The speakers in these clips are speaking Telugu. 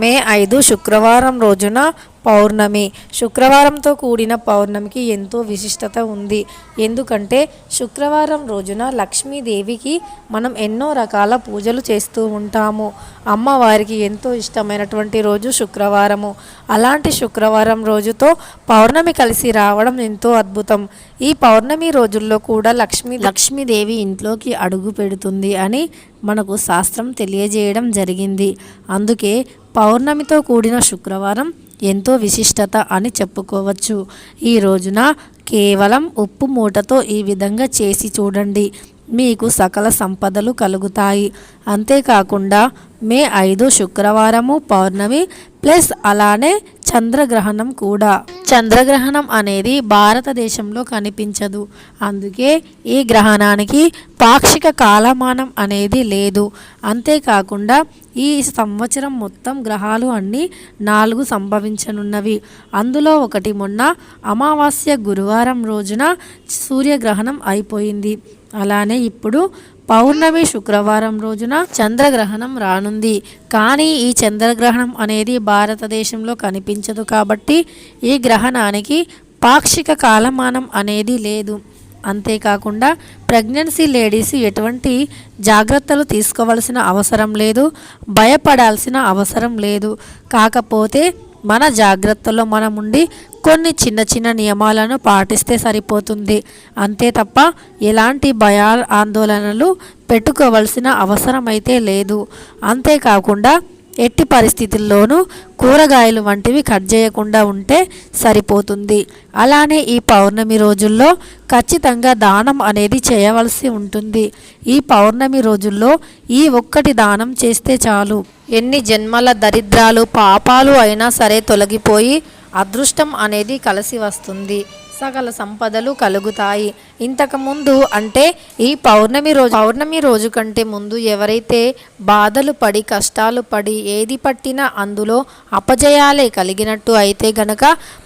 మే ఐదు శుక్రవారం రోజున పౌర్ణమి. శుక్రవారంతో కూడిన పౌర్ణమికి ఎంతో విశిష్టత ఉంది. ఎందుకంటే శుక్రవారం రోజున లక్ష్మీదేవికి మనం ఎన్నో రకాల పూజలు చేస్తూ ఉంటాము. అమ్మవారికి ఎంతో ఇష్టమైనటువంటి రోజు శుక్రవారము. అలాంటి శుక్రవారం రోజుతో పౌర్ణమి కలిసి రావడం ఎంతో అద్భుతం. ఈ పౌర్ణమి రోజుల్లో కూడా లక్ష్మీ లక్ష్మీదేవి ఇంట్లోకి అడుగు పెడుతుంది అని మనకు శాస్త్రం తెలియజేయడం జరిగింది. అందుకే పౌర్ణమితో కూడిన శుక్రవారం ఎంతో విశిష్టత అని చెప్పుకోవచ్చు. ఈ రోజున కేవలం ఉప్పు మూటతో ఈ విధంగా చేసి చూడండి. మీకు సకల సంపదలు కలుగుతాయి. అంతేకాకుండా మే ఐదు శుక్రవారము పౌర్ణమి ప్లస్ అలానే చంద్రగ్రహణం కూడా. చంద్రగ్రహణం అనేది భారతదేశంలో కనిపించదు. అందుకే ఈ గ్రహణానికి పాక్షిక కాలమానం అనేది లేదు. అంతేకాకుండా ఈ సంవత్సరం మొత్తం గ్రహాలు అన్నీ నాలుగు సంభవించనున్నవి. అందులో ఒకటి మొన్న అమావాస్య గురువారం రోజున సూర్యగ్రహణం అయిపోయింది. అలానే ఇప్పుడు పౌర్ణమి శుక్రవారం రోజున చంద్రగ్రహణం రానుంది. కానీ ఈ చంద్రగ్రహణం అనేది భారతదేశంలో కనిపించదు కాబట్టి ఈ గ్రహణానికి పాక్షిక కాలమానం అనేది లేదు. అంతేకాకుండా ప్రెగ్నెన్సీ లేడీస్ ఎటువంటి జాగ్రత్తలు తీసుకోవాల్సిన అవసరం లేదు. భయపడాల్సిన అవసరం లేదు. కాకపోతే మన జాగ్రత్తలో మనం ఉండి కొన్ని చిన్న చిన్న నియమాలను పాటిస్తే సరిపోతుంది. అంతే తప్ప ఎలాంటి భయా ఆందోళనలు పెట్టుకోవాల్సిన అవసరం అయితే లేదు. అంతేకాకుండా ఎట్టి పరిస్థితుల్లోనూ కూరగాయలు వంటివి కట్ చేయకుండా ఉంటే సరిపోతుంది. అలానే ఈ పౌర్ణమి రోజుల్లో ఖచ్చితంగా దానం అనేది చేయవలసి ఉంటుంది. ఈ పౌర్ణమి రోజుల్లో ఈ ఒక్కటి దానం చేస్తే చాలు. ఎన్ని జన్మల దరిద్రాలు పాపాలు అయినా సరే తొలగిపోయి అదృష్టం అనేది కలిసి వస్తుంది. సకల సంపదలు కలుగుతాయి. ఇంతకుముందు అంటే ఈ పౌర్ణమి రోజు పౌర్ణమి రోజు కంటే ముందు ఎవరైతే బాధలు పడి కష్టాలు పడి ఏది పట్టినా అందులో అపజయాలే కలిగినట్టు అయితే గనక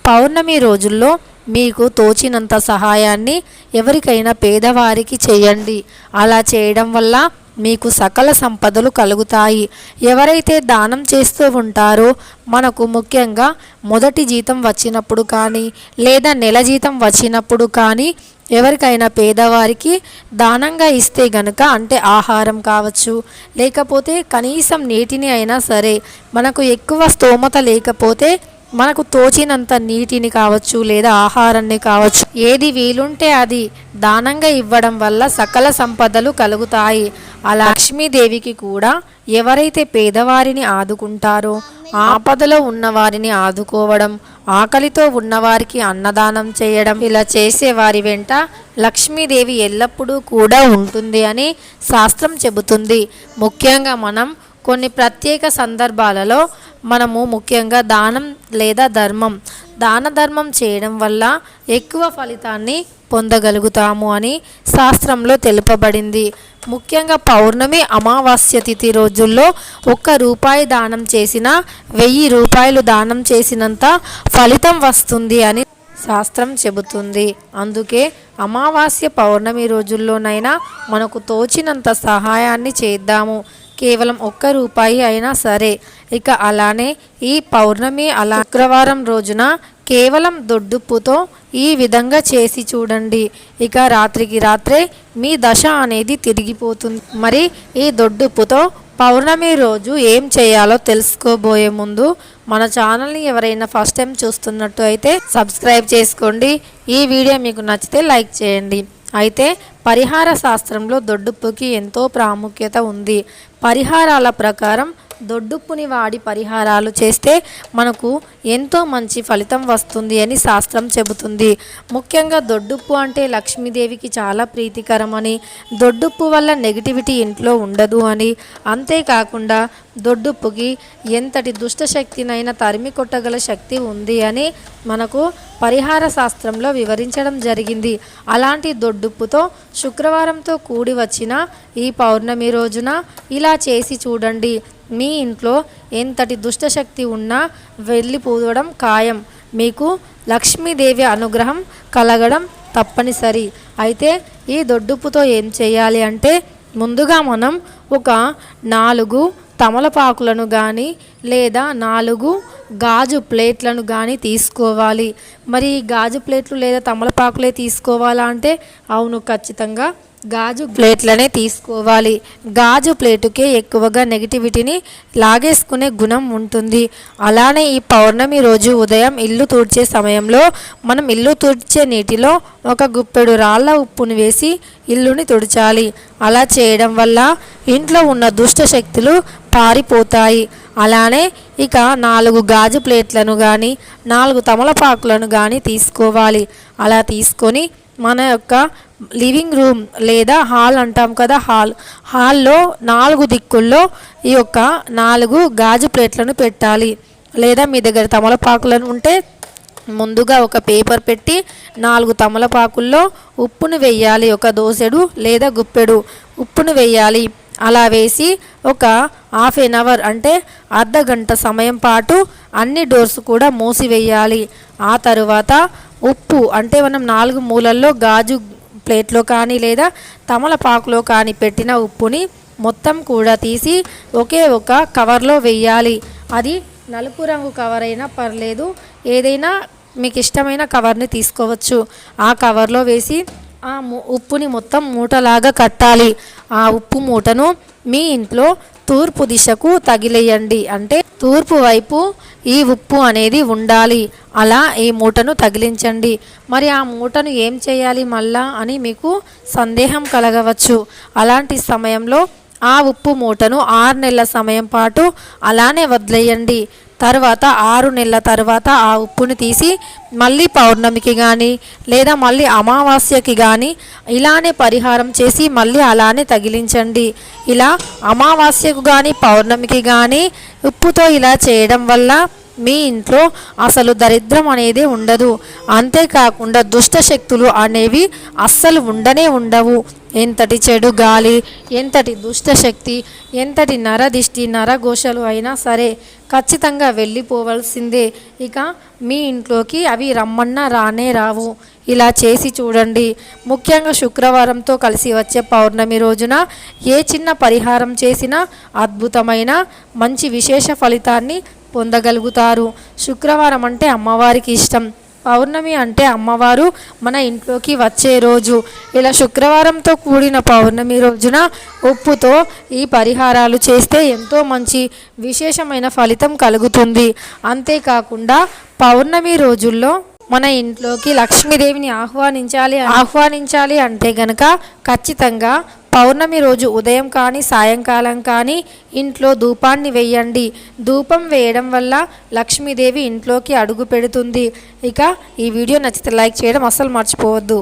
పౌర్ణమి రోజుల్లో మీకు తోచినంత సహాయాన్ని ఎవరికైనా పేదవారికి చేయండి. అలా చేయడం వల్ల మీకు సకల సంపదలు కలుగుతాయి. ఎవరైతే దానం చేస్తూ ఉంటారో మనకు ముఖ్యంగా మొదటి జీతం వచ్చినప్పుడు కానీ లేదా నెల జీతం వచ్చినప్పుడు కానీ ఎవరికైనా పేదవారికి దానంగా ఇస్తే గనుక అంటే ఆహారం కావచ్చు లేకపోతే కనీసం నీటిని అయినా సరే మనకు ఎక్కువ స్తోమత లేకపోతే మనకు తోచినంత నీటిని కావచ్చు లేదా ఆహారాన్ని కావచ్చు ఏది వీలుంటే అది దానంగా ఇవ్వడం వల్ల సకల సంపదలు కలుగుతాయి. ఆ లక్ష్మీదేవికి కూడా ఎవరైతే పేదవారిని ఆదుకుంటారో ఆపదలో ఉన్నవారిని ఆదుకోవడం ఆకలితో ఉన్నవారికి అన్నదానం చేయడం ఇలా చేసే వారి వెంట లక్ష్మీదేవి ఎల్లప్పుడూ కూడా ఉంటుంది అని శాస్త్రం చెబుతుంది. ముఖ్యంగా మనం కొన్ని ప్రత్యేక సందర్భాలలో మనము ముఖ్యంగా దానం లేదా ధర్మం. దాన ధర్మం చేయడం వల్ల ఎక్కువ ఫలితాన్ని పొందగలుగుతాము అని శాస్త్రంలో తెలుపబడింది. ముఖ్యంగా పౌర్ణమి అమావాస్య తిథి రోజుల్లో ఒక్క రూపాయి దానం చేసిన వెయ్యి రూపాయలు దానం చేసినంత ఫలితం వస్తుంది అని శాస్త్రం చెబుతుంది. అందుకే అమావాస్య పౌర్ణమి రోజుల్లోనైనా మనకు తోచినంత సహాయాన్ని చేద్దాము. కేవలం ఒక్క రూపాయి అయినా సరే. ఇక అలానే ఈ పౌర్ణమి అలా శుక్రవారం రోజున కేవలం దొడ్డుప్పుతో ఈ విధంగా చేసి చూడండి. ఇక రాత్రికి రాత్రే మీ దశ అనేది తిరిగిపోతుంది. మరి ఈ దొడ్డుప్పుతో పౌర్ణమి రోజు ఏం చేయాలో తెలుసుకోబోయే ముందు మన ఛానల్ని ఎవరైనా ఫస్ట్ టైం చూస్తున్నట్టు అయితే సబ్స్క్రైబ్ చేసుకోండి. ఈ వీడియో మీకు నచ్చితే లైక్ చేయండి. అయితే పరిహార శాస్త్రంలో దొడ్డుప్పుకి ఎంతో ప్రాముఖ్యత ఉంది. పరిహారాల ప్రకారం దొడ్డుప్పుని వాడి పరిహారాలు చేస్తే మనకు ఎంతో మంచి ఫలితం వస్తుంది అని శాస్త్రం చెబుతుంది. ముఖ్యంగా దొడ్డుప్పు అంటే లక్ష్మీదేవికి చాలా ప్రీతికరమని దొడ్డుప్పు వల్ల నెగిటివిటీ ఇంట్లో ఉండదు అని. అంతేకాకుండా దొడ్డుప్పుకి ఎంతటి దుష్ట శక్తినైనా తరిమి కొట్టగల శక్తి ఉంది అని మనకు పరిహార శాస్త్రంలో వివరించడం జరిగింది. అలాంటి దొడ్డుప్పుతో శుక్రవారంతో కూడి వచ్చిన ఈ పౌర్ణమి రోజున ఇలా చేసి చూడండి. మీ ఇంట్లో ఎంతటి దుష్టశక్తి ఉన్నా వెళ్ళిపోవడం ఖాయం. మీకు లక్ష్మీదేవి అనుగ్రహం కలగడం తప్పనిసరి. అయితే ఈ దొడ్డుపుతో ఏం చేయాలి అంటే ముందుగా మనం ఒక నాలుగు తమలపాకులను కానీ లేదా నాలుగు గాజు ప్లేట్లను కానీ తీసుకోవాలి. మరి ఈ గాజు ప్లేట్లు లేదా తమలపాకులే తీసుకోవాలా అంటే? అవును ఖచ్చితంగా గాజు ప్లేట్లనే తీసుకోవాలి. గాజు ప్లేటుకే ఎక్కువగా నెగిటివిటీని లాగేసుకునే గుణం ఉంటుంది. అలానే ఈ పౌర్ణమి రోజు ఉదయం ఇల్లు తూడ్చే సమయంలో మనం ఇల్లు తుడిచే నీటిలో ఒక గుప్పెడు రాళ్ళ ఉప్పును వేసి ఇల్లుని తుడిచాలి. అలా చేయడం వల్ల ఇంట్లో ఉన్న దుష్ట శక్తులు పారిపోతాయి. అలానే ఇక నాలుగు గాజు ప్లేట్లను కానీ నాలుగు తమలపాకులను కానీ తీసుకోవాలి. అలా తీసుకొని మన యొక్క లివింగ్ రూమ్ లేదా హాల్ అంటాం కదా హాల్. హాల్లో నాలుగు దిక్కుల్లో ఈ యొక్క నాలుగు గాజు ప్లేట్లను పెట్టాలి. లేదా మీ దగ్గర తమలపాకులను ఉంటే ముందుగా ఒక పేపర్ పెట్టి నాలుగు తమలపాకుల్లో ఉప్పును వేయాలి ఒక దోసెడు లేదా గుప్పెడు ఉప్పును వేయాలి అలా వేసి ఒక హాఫ్ ఎన్ అవర్ అంటే అర్ధ గంట సమయం పాటు అన్ని డోర్స్ కూడా మూసివేయాలి. ఆ తరువాత ఉప్పు అంటే మనం నాలుగు మూలల్లో గాజు ప్లేట్లో కానీ లేదా తమలపాకులో కానీ పెట్టిన ఉప్పుని మొత్తం కూడా తీసి ఒకే ఒక కవర్లో వేయాలి. అది నలుపు రంగు కవర్ అయినా పర్లేదు. ఏదైనా మీకు ఇష్టమైన కవర్ని తీసుకోవచ్చు. ఆ కవర్లో వేసి ఆ ఉప్పుని మొత్తం మూటలాగా కట్టాలి. ఆ ఉప్పు మూటను మీ ఇంట్లో తూర్పు దిశకు తగిలేయండి. అంటే తూర్పు వైపు ఈ ఉప్పు అనేది ఉండాలి. అలా ఈ మూటను తగిలించండి. మరి ఆ మూటను ఏం చేయాలి మళ్ళా అని మీకు సందేహం కలగవచ్చు. అలాంటి సమయంలో ఆ ఉప్పు మూటను ఆరు నెలల సమయం పాటు అలానే వదిలేయండి. తర్వాత ఆరు నెలల తర్వాత ఆ ఉప్పుని తీసి మళ్ళీ పౌర్ణమికి కానీ లేదా మళ్ళీ అమావాస్యకి కానీ ఇలానే పరిహారం చేసి మళ్ళీ అలానే తగిలించండి. ఇలా అమావాస్యకు కానీ పౌర్ణమికి కానీ ఉప్పుతో ఇలా చేయడం వల్ల మీ ఇంట్లో అసలు దరిద్రం అనేది ఉండదు. అంతేకాకుండా దుష్ట శక్తులు అనేవి అస్సలు ఉండనే ఉండవు. ఎంతటి చెడు గాలి ఎంతటి దుష్ట శక్తి ఎంతటి నరదిష్టి నరఘోషలు అయినా సరే ఖచ్చితంగా వెళ్ళిపోవలసిందే. ఇక మీ ఇంట్లోకి అవి రమ్మన్నా రానే రావు. ఇలా చేసి చూడండి. ముఖ్యంగా శుక్రవారంతో కలిసి వచ్చే పౌర్ణమి రోజున ఏ చిన్న పరిహారం చేసినా అద్భుతమైన మంచి విశేష ఫలితాన్ని పొందగలుగుతారు. శుక్రవారం అంటే అమ్మవారికి ఇష్టం. పౌర్ణమి అంటే అమ్మవారు మన ఇంట్లోకి వచ్చే రోజు. ఇలా శుక్రవారంతో కూడిన పౌర్ణమి రోజున ఉప్పుతో ఈ పరిహారాలు చేస్తే ఎంతో మంచి విశేషమైన ఫలితం కలుగుతుంది. అంతేకాకుండా పౌర్ణమి రోజుల్లో మన ఇంట్లోకి లక్ష్మీదేవిని ఆహ్వానించాలి ఆహ్వానించాలి అంటే గనక ఖచ్చితంగా పౌర్ణమి రోజు ఉదయం కానీ సాయంకాలం కానీ ఇంట్లో ధూపాన్ని వేయండి. ధూపం వేయడం వల్ల లక్ష్మీదేవి ఇంట్లోకి అడుగు పెడుతుంది. ఇక ఈ వీడియో నచ్చితే లైక్ చేయడం అస్సలు మర్చిపోవద్దు.